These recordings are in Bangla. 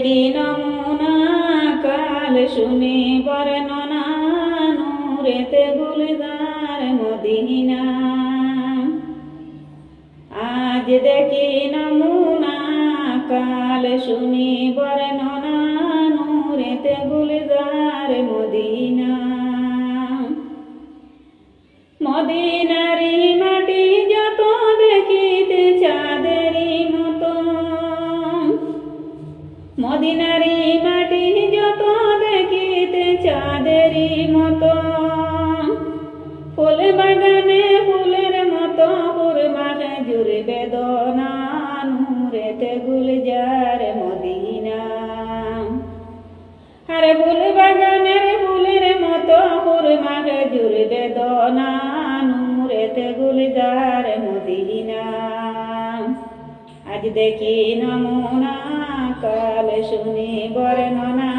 দেখি নমুনা কাল শুনি বর্ণনা, নূরেতে গুলজার মদিনা। আজ দেখি নমুনা কাল শুনি বর্ণনা, নূরেতে গুলজার মদিনা। মদিনারি চাঁদেরি মতো ফুল বাগানে ফুলের মতো পুরমাখে জুড়ে বেদনা, নূরেতে গুলজার মদিনা। আরে ফুল বাগানের ফুলের মতো পুরমাখে জুড়ে বেদনা, নূরেতে গুলজার মদিনা। আজ দেখি নমুনা, কাল শুনি বর্ণনা,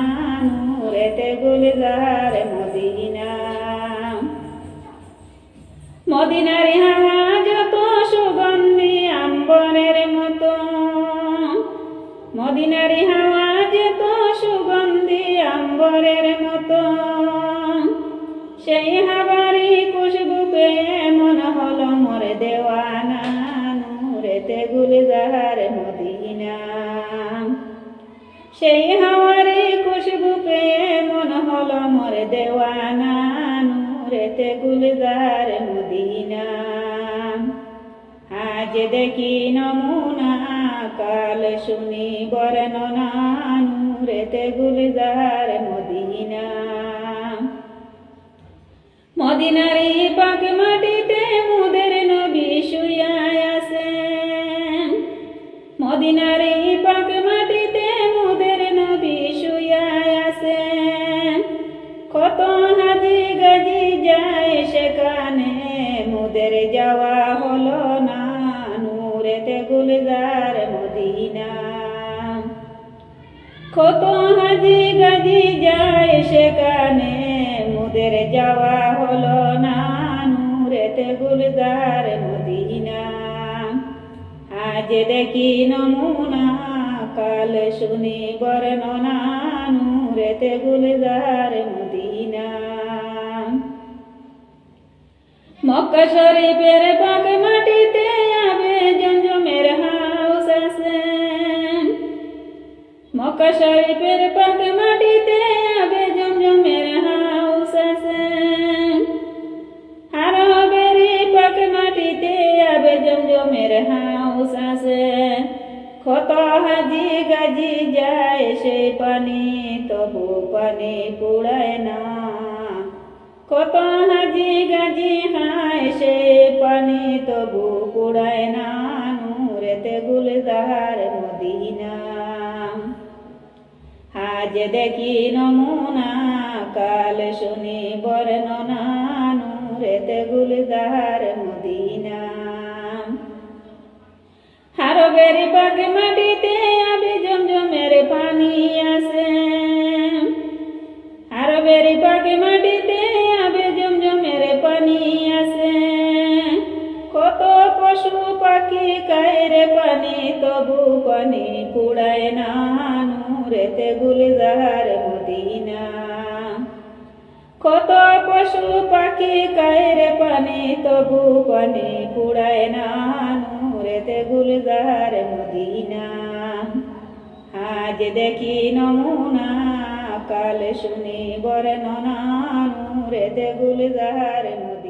নূরেতে গুলজার মদিনার হাওয়া যত সুগন্ধি আম্বরের মতো। মদিনার হাওয়া যত সুগন্ধি আম্বরের মতো। সেই হাওয়ারি খুশবু পেয়ে মন হলো মরে দেওয়ানা, নূরেতে গুলজার মদিনা। সেই হাওয়ারি খুশবু পেয়ে মন হলো মরে দেওয়ানা, নূরেতে গুলজার মদিনা আজ দেখি নমুনা কাল শুনি বর্ণনা, নূরেতে গুলজার মদিনা। মদিনারি পাক মাটিতে মুদের নবী শুয়ায় আছেন মদিনারি পাক মাটিতে মুদের নবী শুয়ায় আছেন কত হাজি গাজি যায় সেখানে, মুদের যাওয়া হলো না। গুলজার মদিনা। হাজি গাজি যায় সেখানে, মুদের যাওয়া হলো না নূরেতে গুলজার মদিনা। আজ দেখি নমুনা, কাল শুনি বর্ণনা, নূরেতে গুলজার মদিনা। মক্কা শরীফের পাক মাটিতে মক্কা শরীফের পাক মাটিতে আবে জমজমের হাউস আছে। আরবেরি পাক মাটিতে আবে জমজমের হাউস আছে। কত হাজি গাজি যায় সে পানি তবু পানি কুড়ায় না। কত হাজি গাজি আজ দেখি নমুনা, কাল শুনি বর্ণনা নূরেতে গুলজার মদিনা। হারবের পাগ মাটিতে আবি জমজমের পানি কায়রে পানি তবু পানি কুড়ায় না নূরেতে গুলজার মদিনা। কত পশু পাখি কায়রে পানি তবু পানি কুড়ায় না নূরেতে গুলজার মদিনা। আজ দেখি নমুনা, কাল শুনি বরে বর্ণনা নূরেতে গুলজার মদিনা।